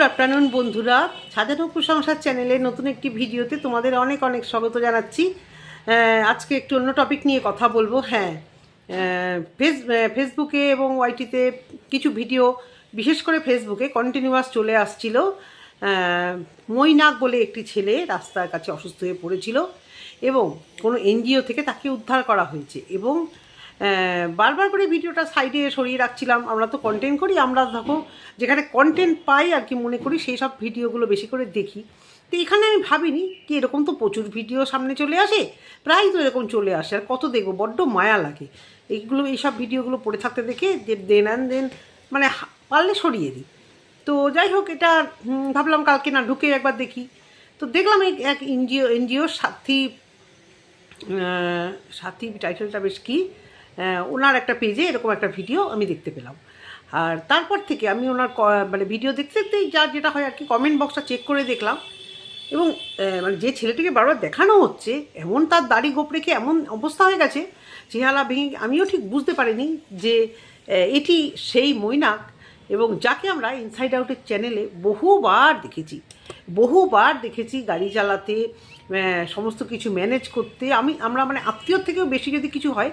Good afternoon বন্ধুরা। সাজানো সংসার চ্যানেলে নতুন একটি ভিডিওতে তোমাদের অনেক অনেক স্বাগত জানাচ্ছি। আজকে একটু অন্য টপিক নিয়ে কথা বলব। হ্যাঁ ফেস ফেসবুকে এবং ওয়াইটিতে কিছু ভিডিও বিশেষ করে ফেসবুকে কন্টিনিউয়াস চলে আসছিল। মৈনাক বলে একটি ছেলে রাস্তার কাছে অসুস্থ হয়ে পড়েছিল এবং কোনো এনজিও থেকে তাকে উদ্ধার করা হয়েছে এবং বারবার করে ভিডিওটা সাইডে সরিয়ে রাখছিলাম। আমরা তো কন্টেন্ট করি, আমরা দেখো যেখানে কন্টেন্ট পাই আর কি মনে করি, সেই সব ভিডিওগুলো বেশি করে দেখি। তো এখানে আমি ভাবিনি কি এরকম তো প্রচুর ভিডিও সামনে চলে আসে, প্রায় তো এরকম চলে আসে। আর কত দেখব, বড্ড মায়া লাগে। এইগুলো এইসব ভিডিওগুলো পড়ে থাকতে দেখে দেন অ্যান্ড দেন মানে পারলে সরিয়ে দিই। তো যাই হোক, এটা ভাবলাম কালকে না ঢুকে একবার দেখি। তো দেখলাম এই এক এনজিও, এনজিওর সাথী সাথী টাইটেলটা বেশ কি? ওনার একটা পেজে এরকম একটা ভিডিও আমি দেখতে পেলাম। আর তারপর থেকে আমি ওনার মানে ভিডিও দেখতে দেখতেই যা যেটা হয় আর কি কমেন্ট বক্সটা চেক করে দেখলাম। এবং মানে যে ছেলেটিকে বারবার দেখানো হচ্ছে, এমন তার দাড়ি গোপ রেখে এমন অবস্থা হয়ে গেছে, চেহারা ভেঙে আমিও ঠিক বুঝতে পারিনি যে এটি সেই মৈনাক এবং যাকে আমরা ইনসাইড আউটের চ্যানেলে বহুবার দেখেছি। বহুবার দেখেছি গাড়ি চালাতে সমস্ত কিছু ম্যানেজ করতে। আমি, আমরা মানে আত্মীয় থেকেও বেশি যদি কিছু হয়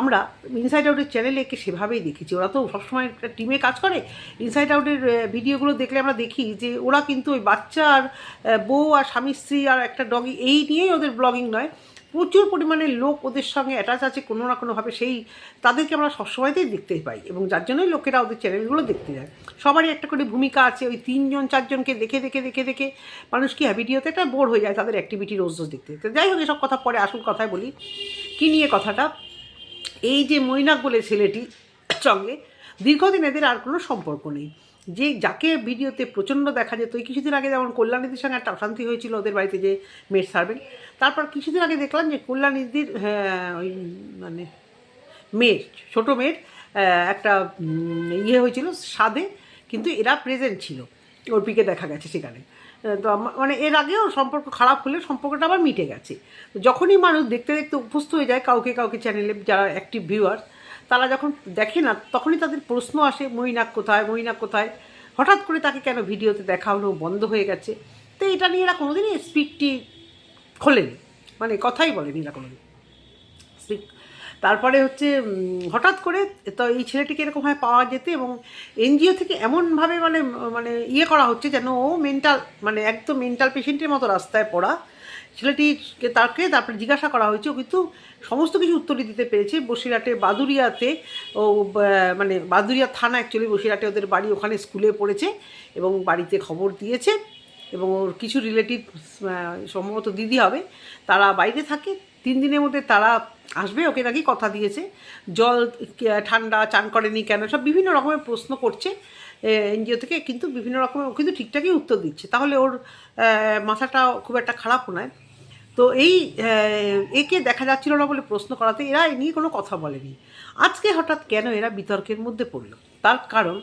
আমরা ইনসাইড আউটের চ্যানেলে একে সেভাবেই দেখেছি। ওরা তো সবসময় একটা টিমে কাজ করে। ইনসাইড আউটের ভিডিওগুলো দেখলে আমরা দেখি যে ওরা কিন্তু ওই বাচ্চা আর বউ আর স্বামী, স্ত্রী আর একটা ডগি এই নিয়েই ওদের ব্লগিং নয়। প্রচুর পরিমাণে লোক ওদের সঙ্গে অ্যাটাচ আছে কোনো না কোনোভাবে। সেই তাদেরকে আমরা সবসময়তেই দেখতে পাই এবং যার জন্যই লোকেরা ওদের চ্যানেলগুলো দেখতে যায়। সবারই একটা করে ভূমিকা আছে। ওই তিনজন, চারজনকে দেখে দেখে দেখে দেখে মানুষ কি হয় ভিডিওতে একটা বোর হয়ে যায় তাদের অ্যাক্টিভিটি রোজ রোজ দেখতে। তো যাই হোক, এসব কথা পরে আসল কথায় বলি। কী নিয়ে কথাটা? এই যে মৈনাক বলে ছেলেটি সঙ্গে দীর্ঘদিন এদের আর কোনো সম্পর্ক নেই। যে যাকে ভিডিওতে প্রচণ্ড দেখা যেত ওই কিছুদিন আগে যেমন কল্যাণীদের সঙ্গে একটা অশান্তি হয়েছিল ওদের বাড়িতে যে মেড সার্ভেন্ট তারপর কিছুদিন আগে দেখলাম যে কল্যাণীদির হ্যাঁ, ওই মানে মেয়ের ছোটো মেয়ের একটা ইয়ে হয়েছিল স্বাদে কিন্তু এরা প্রেজেন্ট ছিল। অর্পিকে দেখা গেছে সেখানে। তো মানে এর আগেও সম্পর্ক খারাপ হলে সম্পর্কটা আবার মিটে গেছে। তো যখনই মানুষ দেখতে দেখতে অভ্যস্ত হয়ে যায়, কাউকে কাউকে চ্যানেলে যারা অ্যাক্টিভ ভিউয়ার তারা যখন দেখে না, তখনই তাদের প্রশ্ন আসে, মৈনাক কোথায় মৈনাক কোথায়? হঠাৎ করে তাকে কেন ভিডিওতে দেখা হলো বন্ধ হয়ে গেছে? তো এটা নিয়ে এরা কোনোদিনই স্পিকটি খোলেনি। মানে কথাই বলেনি এরা কোনোদিন। স্পিক তারপরে হচ্ছে হঠাৎ করে তো এই ছেলেটিকে এরকমভাবে পাওয়া যেতে এবং এনজিও থেকে এমনভাবে মানে মানে ইয়ে করা হচ্ছে যেন ও মেন্টাল মানে একদম মেন্টাল পেশেন্টের মতো রাস্তায় পড়া। ছেলেটিকে তাকে তারপরে জিজ্ঞাসা করা হয়েছে, ও কিন্তু সমস্ত কিছু উত্তরই দিতে পেরেছে। বসিরহাটে বাদুরিয়াতে ও মানে বাদুরিয়া থানা অ্যাকচুয়ালি বসিরহাটে ওদের বাড়ি ওখানে স্কুলে পড়েছে এবং বাড়িতে খবর দিয়েছে এবং ওর কিছু রিলেটিভ সম্ভবত দিদি হবে, তারা বাইরে থাকে। তিন দিনের মধ্যে তারা আসবে, ওকে নাকি কথা দিয়েছে। জল ঠান্ডা, চান করেনি কেন, সব বিভিন্ন রকমের প্রশ্ন করছে। এনজিও থেকে কিন্তু বিভিন্ন রকমের ও কিন্তু ঠিকঠাকই উত্তর দিচ্ছে। তাহলে ওর মাথাটা খুব একটা খারাপও নয়। তো এই একে দেখা যাচ্ছিল না বলে প্রশ্ন করাতে, এরা এ নিয়ে কোনো কথা বলেনি। আজকে হঠাৎ কেন এরা বিতর্কের মধ্যে পড়ল? তার কারণ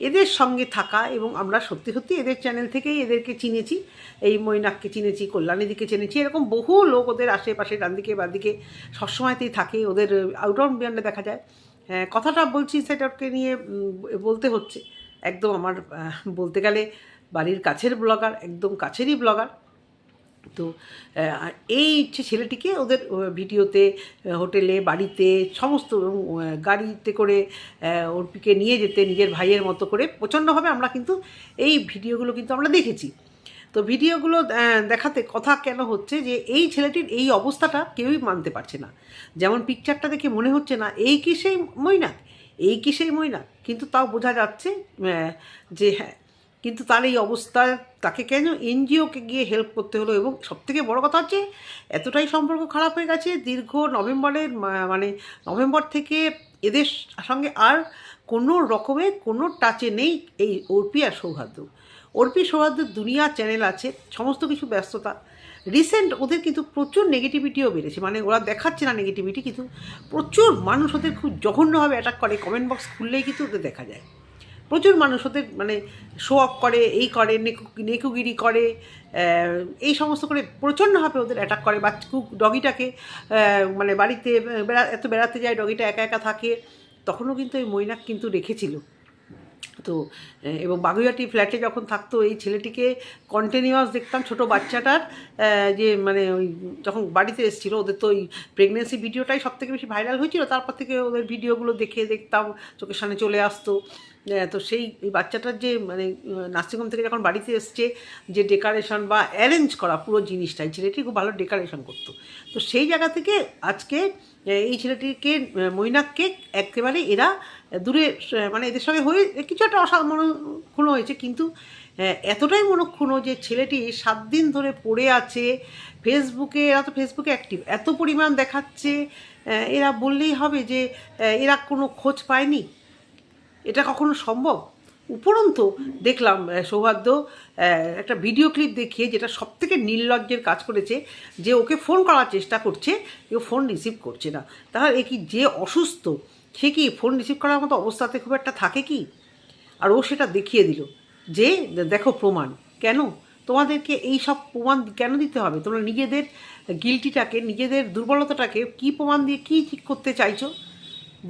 এদের সঙ্গে থাকা এবং আমরা সত্যি সত্যি এদের চ্যানেল থেকেই এদেরকে চিনেছি এই মৈনাককে চিনেছি কল্যাণীদিকে চিনেছি এরকম বহু লোক ওদের আশেপাশে ডান দিকে বাদিকে সবসময়তেই থাকে ওদের আউট অফ বিয়ান্ডে দেখা যায়। হ্যাঁ, কথাটা বলছি সেটাকে নিয়ে বলতে হচ্ছে একদম আমার বলতে গেলে বাড়ির কাছের ব্লগার একদম কাছেরই ব্লগার তো এই ছেলেটিকে ওদের ভিডিওতে, হোটেলে, বাড়িতে সমস্ত গাড়িতে করে অর্পিকে নিয়ে যেতে, নিজের ভাইয়ের মতো করে, প্রচণ্ডভাবে আমরা কিন্তু এই ভিডিওগুলো কিন্তু আমরা দেখেছি। তো ভিডিওগুলো দেখাতে কথা কেন হচ্ছে যে, এই ছেলেটির এই অবস্থাটা কেউই মানতে পারছে না। যেমন পিকচারটা দেখে মনে হচ্ছে না, এই কি সেই মৈনাক? এই কি সেই মৈনাক? কিন্তু তাও বোঝা যাচ্ছে যে হ্যাঁ কিন্তু তার এই অবস্থায় তাকে কেন এনজিওকে গিয়ে হেল্প করতে হলো? এবং সবথেকে বড় কথা হচ্ছে, এতটাই সম্পর্ক খারাপ হয়ে গেছে, দীর্ঘ নভেম্বরের মানে নভেম্বর থেকে এদের সঙ্গে আর কোনো রকমের কোনো টাচে নেই এই অর্পি আর সৌহার্দ্য। অর্পি সৌহার্দ্যের দুনিয়া চ্যানেল আছে, সমস্ত কিছু ব্যস্ততা। রিসেন্ট ওদের কিন্তু প্রচুর নেগেটিভিটিও বেড়েছে মানে ওরা দেখাচ্ছে না নেগেটিভিটি কিন্তু প্রচুর মানুষ ওদের খুব জঘন্যভাবে অ্যাটাক করে। কমেন্ট বক্স খুললেই কিন্তু ওদের দেখা যায়। প্রচুর মানুষ ওদের মানে শো অফ করে, এই করে, নেকু, নেকুগিরি করে এই সমস্ত করে প্রচণ্ডভাবে ওদের অ্যাটাক করে। বাচ্চু ডগিটাকে মানে বাড়িতে বেড়া, এত বেড়াতে যায় ডগিটা একা একা থাকে, তখনও কিন্তু এই মৈনাক কিন্তু রেখেছিল। তো এবং বাগুইয়াটি ফ্ল্যাটে যখন থাকতো, এই ছেলেটিকে কন্টিনিউয়াস দেখতাম ছোট বাচ্চাটার যে মানে ওই যখন বাড়িতে এসেছিল, ওদের তো ওই প্রেগনেন্সি ভিডিওটাই সব থেকে বেশি ভাইরাল হয়েছিল। তারপর থেকে ওদের ভিডিওগুলো দেখে দেখতাম, চোখের সামনে চলে আসতো। তো সেই বাচ্চাটার যে মানে নার্সিংহোম থেকে যখন বাড়িতে এসছে, যে ডেকারেশন বা অ্যারেঞ্জ করা পুরো জিনিসটাই, ছেলেটি খুব ভালো ডেকারেশন করতো। তো সেই জায়গা থেকে আজকে এই ছেলেটিকে মৈনাককে একেবারে এরা দূরে মানে এদের সঙ্গে হয়ে, কিছু একটা অসামনক্ষণ হয়েছে, কিন্তু এতটাই মনক্ষুণ্ণ যে ছেলেটি সাত দিন ধরে পড়ে আছে, ফেসবুকে, এরা তো ফেসবুকে অ্যাক্টিভ, এত পরিমাণ দেখাচ্ছে এরা বললেই হবে যে এরা কোনো খোঁজ পায়নি। এটা কখনো সম্ভব? উপরন্তু, দেখলাম সৌহার্দ্য একটা ভিডিও ক্লিপ দেখিয়ে যেটা সব থেকে নির্লজ্জের কাজ করেছে, যে ওকে ফোন করার চেষ্টা করছে ও ফোন রিসিভ করছে না। তাহলে এ কি যে অসুস্থ, সে কি ফোন রিসিভ করার মতো অবস্থাতে খুব একটা থাকে কি? আর ও সেটা দেখিয়ে দিল, যে দেখো প্রমাণ। কেন? তোমাদেরকে এই সব প্রমাণ কেন দিতে হবে? তোমরা নিজেদের গিলটিটাকে নিজেদের দুর্বলতাটাকে কি প্রমাণ দিয়ে কি ঠিক করতে চাইছো?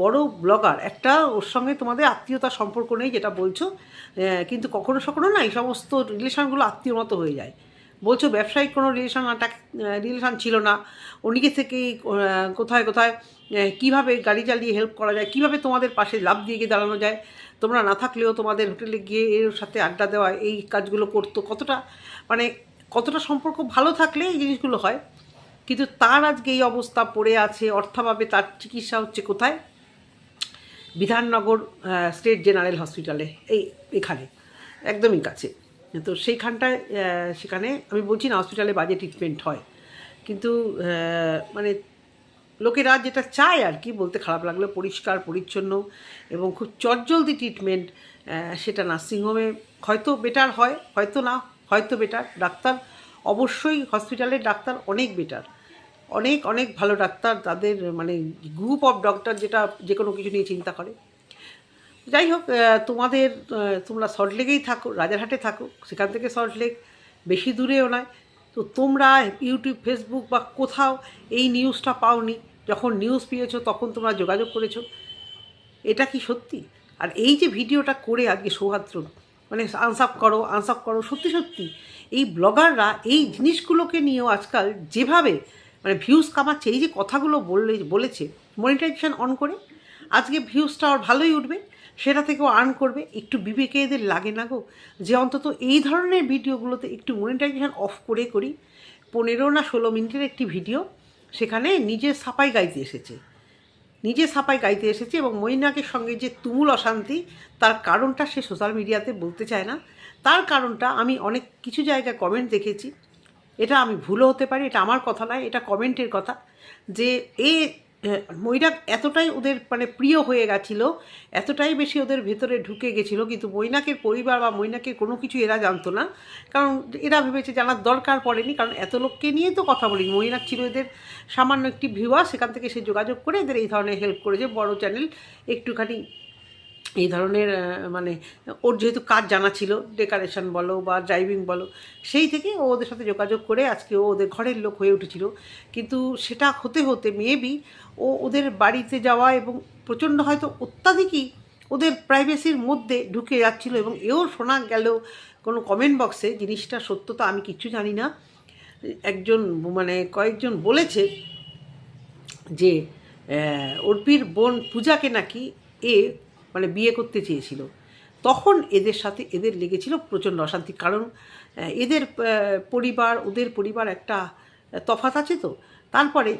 বড় ব্লগার। একটা ওর সঙ্গে তোমাদের আত্মীয়তার সম্পর্ক নেই, যেটা বলছো। কিন্তু কখনো কখনো না এই সমস্ত রিলেশনগুলো আত্মীয় মতো হয়ে যায়। বলছো, ব্যবসায়িক কোনো রিলেশন রিলেশন ছিল না। নিজে থেকেই কোথায় কোথায় কীভাবে গাড়ি চালিয়ে হেল্প করা যায়, কীভাবে তোমাদের পাশে লাভ দিয়ে গিয়ে দাঁড়ানো যায়, তোমরা না থাকলেও তোমাদের হোটেলে গিয়ে এর সাথে আড্ডা দেওয়া, এই কাজগুলো করতো কতটা মানে কতটা সম্পর্ক ভালো থাকলে এই জিনিসগুলো হয়। কিন্তু তার আজকে এই অবস্থা পড়ে আছে, অর্থাভাবে তার চিকিৎসা হচ্ছে কোথায়? বিধাননগর স্টেট জেনারেল হসপিটালে, এই এখানে, একদমই কাছে। তো সেইখানটায় সেখানে আমি বলছি না হসপিটালে বাজে ট্রিটমেন্ট হয়। কিন্তু মানে লোকেরা যেটা চায় আর কি, বলতে খারাপ লাগল পরিষ্কার, পরিচ্ছন্ন এবং খুব চটজলদি ট্রিটমেন্ট সেটা নার্সিংহোমে হয়তো বেটার হয়, হয়তো না, হয়তো বেটার ডাক্তার অবশ্যই হসপিটালের ডাক্তার অনেক বেটার অনেক অনেক ভালো ডাক্তার তাদের মানে গ্রুপ অফ ডক্টর যেটা যে কোনো কিছু নিয়ে চিন্তা করে। যাই হোক তোমাদের তোমরা সল্টলেকেই থাকো, রাজারহাটে থাকো, সেখান থেকে সল্টলেক বেশি দূরেও নয়। তো তোমরা ইউটিউব ফেসবুক বা কোথাও এই নিউজটা পাওনি, যখন নিউজ পেয়েছ তখন তোমরা যোগাযোগ করেছ। এটা কি সত্যি? আর এই যে ভিডিওটা করে আজকে সৌহার্দ্র মানে আনসাপ করো আনসাপ করো, সত্যি সত্যি, এই ব্লগাররা এই জিনিসগুলোকে নিয়েও আজকাল যেভাবে মানে ভিউজ কামাচ্ছে, এই যে কথাগুলো বললে, বলেছে মনিটাইজেশন অন করে, আজকে ভিউজটা ওর ভালোই উঠবে, সেটা থেকেও আর্ন করবে, একটু বিবেকে এদের লাগে না গো। যে অন্তত এই ধরনের ভিডিওগুলোতে একটু মনিটাইজেশন অফ করে করি, পনেরো না ষোলো মিনিটের একটি ভিডিও, সেখানে নিজে সাপাই গাইতে এসেছে। নিজে সাপাই গাইতে এসেছে এবং মৈনাকের সঙ্গে যে তুমুল অশান্তি, তার কারণটা সে সোশ্যাল মিডিয়াতে বলতে চায় না। তার কারণটা আমি অনেক কিছু জায়গায় কমেন্ট দেখেছি। এটা আমি ভুলও হতে পারি, এটা আমার কথা নয়, এটা কমেন্টের কথা। যে এ মৈনাক এতটাই ওদের মানে প্রিয় হয়ে গেছিল, এতটাই বেশি ওদের ভেতরে ঢুকে গেছিল, কিন্তু মৈনাকের পরিবার বা মৈনাকের কোনো কিছু এরা জানতো না। কারণ এরা ভেবেছে জানার দরকার পড়েনি, কারণ এত লোককে নিয়ে তো কথা বলিনি। মৈনাক ছিল এদের সামান্য একটি ভিউয়ার সেখান থেকে সে যোগাযোগ করে এদের এই ধরনের হেল্প করেছে। বড় চ্যানেল একটুখানি এই ধরনের মানে ওর যেহেতু কাজ জানা ছিল, ডেকারেশন বলো বা ড্রাইভিং বলো, সেই থেকে ও ওদের সাথে যোগাযোগ করে আজকে ও ওদের ঘরের লোক হয়ে উঠেছিল। কিন্তু সেটা হতে হতে মেবি ও ওদের বাড়িতে যাওয়া এবং প্রচণ্ড হয়তো অত্যাধিকই ওদের প্রাইভেসির মধ্যে ঢুকে যাচ্ছিল এবং এও শোনা গেল কোনো কমেন্ট বক্সে জিনিসটা সত্যতা আমি কিচ্ছু জানি না। একজন মানে কয়েকজন বলেছে যে অর্পির বোন পূজাকে নাকি এ মানে বিয়ে করতে চেয়েছিল। তখন এদের সাথে এদের লেগেছিল প্রচণ্ড অশান্তি। কারণ এদের পরিবার, ওদের পরিবার একটা তফাৎ আছে তো। তারপরে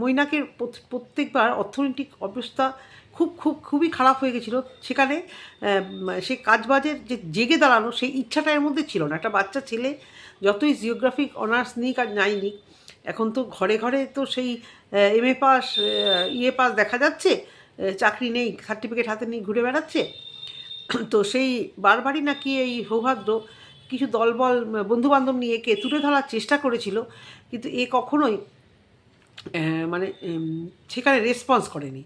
মৈনাকের প্রত্যেকবার অর্থনৈতিক অবস্থা খুব খুব, খুবই খারাপ হয়ে গেছিল। সেখানে সে কাজবাজের যে জেগে দাঁড়ানো সেই ইচ্ছাটা এর মধ্যে ছিল না। একটা বাচ্চা ছেলে যতই জিওগ্রাফিক অনার্স নিক আর নাই নিক, এখন তো ঘরে ঘরে তো সেই এম এ পাস ইয়ে পাস দেখা যাচ্ছে। চাকরি নেই সার্টিফিকেট হাতে নিয়ে ঘুরে বেড়াচ্ছে। তো সেই বারবারই নাকি এই সৌহার্দ্য কিছু দলবল, বন্ধুবান্ধব নিয়ে একে তুলে ধরার চেষ্টা করেছিল, কিন্তু এ কখনোই মানে সেখানে রেসপন্স করেনি।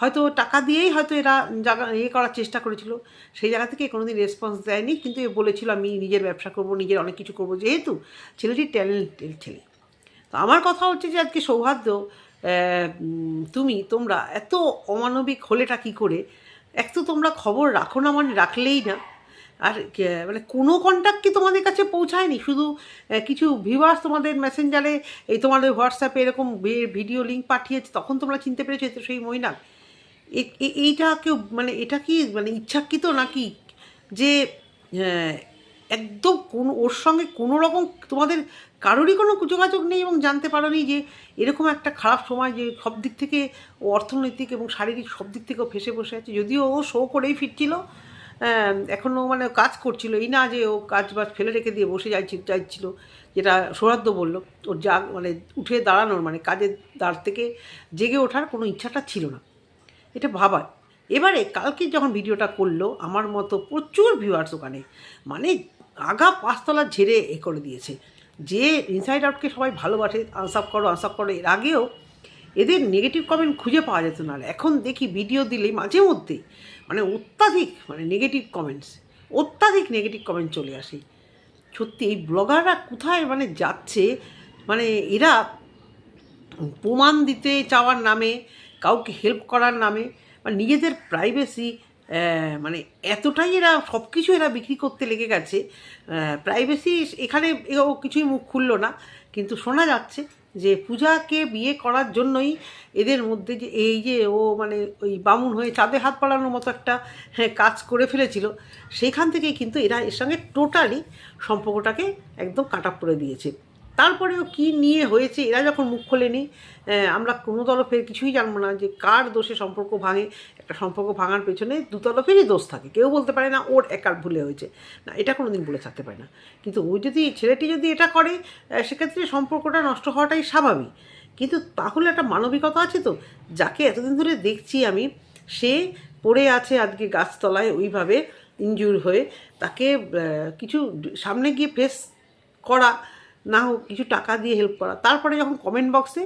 হয়তো টাকা দিয়েই হয়তো এরা জায়গা ইয়ে করার চেষ্টা করেছিল, সেই জায়গা থেকে কোনোদিন রেসপন্স দেয়নি, কিন্তু এ বলেছিল, আমি নিজের ব্যবসা করব, নিজের অনেক কিছু করব। যেহেতু ছেলেটি ট্যালেন্টেড ছেলে। তো আমার কথা হচ্ছে যে আজকে সৌহার্দ্য তুমি, তোমরা এত অমানবিক হলেটা কী করে? এক তো তোমরা খবর রাখো না মানে রাখলেই না। আর মানে কোনো কন্ট্যাক্ট কি তোমাদের কাছে পৌঁছায়নি? শুধু কিছু ভিউয়ার্স তোমাদের মেসেঞ্জারে এই তোমাদের হোয়াটসঅ্যাপে এরকম ভিডিও লিঙ্ক পাঠিয়েছে, তখন তোমরা চিনতে পেরেছ তো সেই এ- এইটা কেউ মানে এটা কি মানে ইচ্ছাকৃত নাকি? যে একদম কোনো, ওর সঙ্গে কোনো রকম তোমাদের কারোরই কোনো যোগাযোগ নেই এবং জানতে পারোনি যে এরকম একটা খারাপ সময় যে সব দিক থেকে ও অর্থনৈতিক এবং শারীরিক সব দিক থেকেও ফেসে বসে আছে। যদিও ও শো করেই ফিরছিল এখনও মানে কাজ করছিল। এই না যে ও কাজ বাজ ফেলে রেখে দিয়ে বসে যাচ্ছিল যাচ্ছিল যেটা সৌরাদ্য বলল। ওর যা মানে উঠে দাঁড়ানোর মানে কাজের দাঁড় থেকে জেগে ওঠার কোনো ইচ্ছাটা ছিল না। এটা ভাবার। এবারে কালকে যখন ভিডিওটা করল, আমার মতো প্রচুর ভিউয়ার্স ওখানে মানে আগা পাঁচতলা ঝেড়ে এ করে দিয়েছে। যে ইনসাইড আউটকে সবাই ভালোবাসে আনসাপ করো আনসাপ করো, এর আগেও এদের নেগেটিভ কমেন্ট খুঁজে পাওয়া যেত না। এখন দেখি ভিডিও দিলে মাঝে মধ্যে মানে অত্যাধিক মানে নেগেটিভ কমেন্টস অত্যাধিক নেগেটিভ কমেন্ট চলে আসে। সত্যি, এই ব্লগাররা কোথায় মানে যাচ্ছে? মানে এরা প্রমাণ দিতে চাওয়ার নামে, কাউকে হেল্প করার নামে বা নিজেদের প্রাইভেসি মানে এতটাই এরা সব কিছু এরা বিক্রি করতে লেগে গেছে। প্রাইভেসি এখানে এও কিছুই মুখ খুললো না। কিন্তু শোনা যাচ্ছে যে পূজাকে বিয়ে করার জন্যই এদের মধ্যে যে এই যে ও মানে ওই বামুন হয়ে চাঁদে হাত পাড়ানোর মতো একটা হ্যাঁ, কাজ করে ফেলেছিল সেইখান থেকেই কিন্তু এরা এর সঙ্গে টোটালি সম্পর্কটাকে একদম কাটা পড়ে দিয়েছে। তারপরেও কি নিয়ে হয়েছে, এরা যখন মুখ খোলেনি আমরা কোনো তরফের কিছুই জানব না যে কার দোষে সম্পর্ক ভাঙে, একটা সম্পর্ক ভাঙার পেছনে দু তরফেরই দোষ থাকে। কেউ বলতে পারে না ওর একার ভুলে হয়েছে। না, এটা কোনো দিন বলে থাকতে পারে না। কিন্তু ও যদি, ছেলেটি যদি এটা করে সেক্ষেত্রে সম্পর্কটা নষ্ট হওয়াটাই স্বাভাবিক। কিন্তু তাহলে একটা মানবিকতা আছে তো? যাকে এতদিন ধরে দেখছি আমি, সে পড়ে আছে আজকে গাছতলায় ওইভাবে ইনজুর হয়ে, তাকে কিছু সামনে গিয়ে ফেস করা না হোক, কিছু টাকা দিয়ে হেল্প করা। তারপরে যখন কমেন্ট বক্সে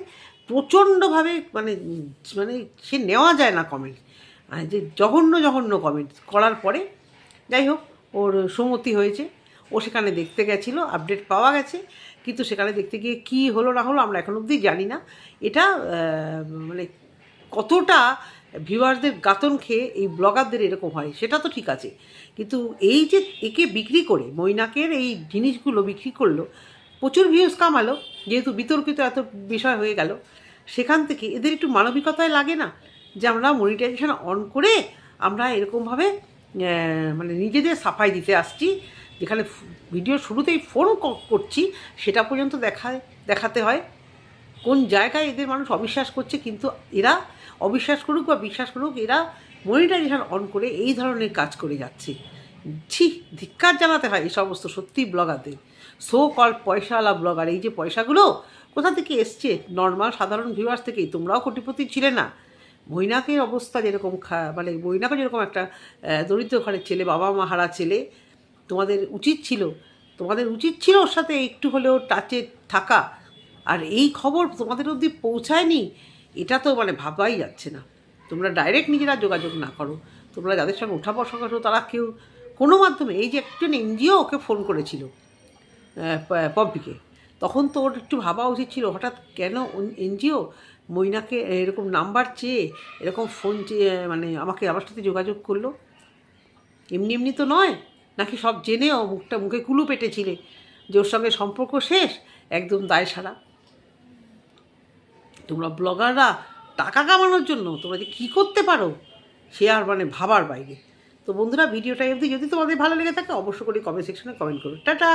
প্রচণ্ডভাবে মানে মানে সে নেওয়া যায় না কমেন্ট মানে যে জঘন্য জঘন্য কমেন্ট করার পরে যাই হোক, ওর সুমতি হয়েছে। ও সেখানে দেখতে গেছিল আপডেট পাওয়া গেছে। কিন্তু সেখানে দেখতে গিয়ে কী হলো, না হলো, আমরা এখন অবধি জানি না। এটা মানে কতটা ভিউয়ারদের গাতন খেয়ে এই ব্লগারদের এরকম হয়, সেটা তো ঠিক আছে। কিন্তু এই যে একে বিক্রি করে, মৈনাকের এই জিনিসগুলো বিক্রি করল প্রচুর ভিউজ কামালো, যেহেতু বিতর্কিত এত বিষয় হয়ে গেল, সেখান থেকে এদের একটু মানবিকতায় লাগে না? যে আমরা মনিটাইজেশন অন করে আমরা এরকমভাবে মানে নিজেদের সাফাই দিতে আসছি, যেখানে ভিডিও শুরুতেই ফোন করছি, সেটা পর্যন্ত দেখায়, দেখাতে হয়। কোন জায়গায় এদের মানুষ অবিশ্বাস করছে, কিন্তু এরা অবিশ্বাস করুক বা বিশ্বাস করুক, এরা মনিটাইজেশন অন করে এই ধরনের কাজ করে যাচ্ছে। ছি, ধিক্কার জানাতে হয় এই সমস্ত সত্যি ব্লগারদের সো কল পয়সাওয়ালা ব্লগার এই যে পয়সাগুলো কোথা থেকে এসছে? নর্মাল সাধারণ ভিউয়ার্স থেকেই, তোমরাও কোটিপতি ছিলে না। বৈনাকের অবস্থা যেরকম মানে বৈনাকে যেরকম একটা দরিদ্র ঘরের ছেলে বাবা মা হারা ছেলে, তোমাদের উচিত ছিল, তোমাদের উচিত ছিল ওর সাথে একটু হলেও টাচে থাকা। আর এই খবর তোমাদের অবধি পৌঁছায়নি, এটা তো মানে ভাবাই যাচ্ছে না। তোমরা ডাইরেক্ট নিজেরা যোগাযোগ না করো। তোমরা যাদের সঙ্গে উঠা বসা করো, তারা কেউ, কোনো মাধ্যমে, এই যে একজন এনজিও ওকে ফোন করেছিল। পম্পিকে। তখন তো ওর একটু ভাবা উচিত ছিল, হঠাৎ কেন এনজিও মইনাকে এরকম নাম্বার চেয়ে, এরকম ফোন চেয়ে মানে আমাকে আমার সাথে যোগাযোগ করল? এমনি এমনি তো নয়, নাকি সব জেনেও মুখটা মুখে কুলু পেটেছিলে যে ওর সঙ্গে সম্পর্ক শেষ, একদম দায় সারা? তোমরা ব্লগাররা টাকা কামানোর জন্য, তোমরা যে কী করতে পারো, সে আর মানে ভাবার বাইরে। তো বন্ধুরা, ভিডিওটা অবধি। যদি তোমাদের ভালো লেগে থাকে অবশ্য করে কমেন্ট সেকশনে কমেন্ট করো। টাটা!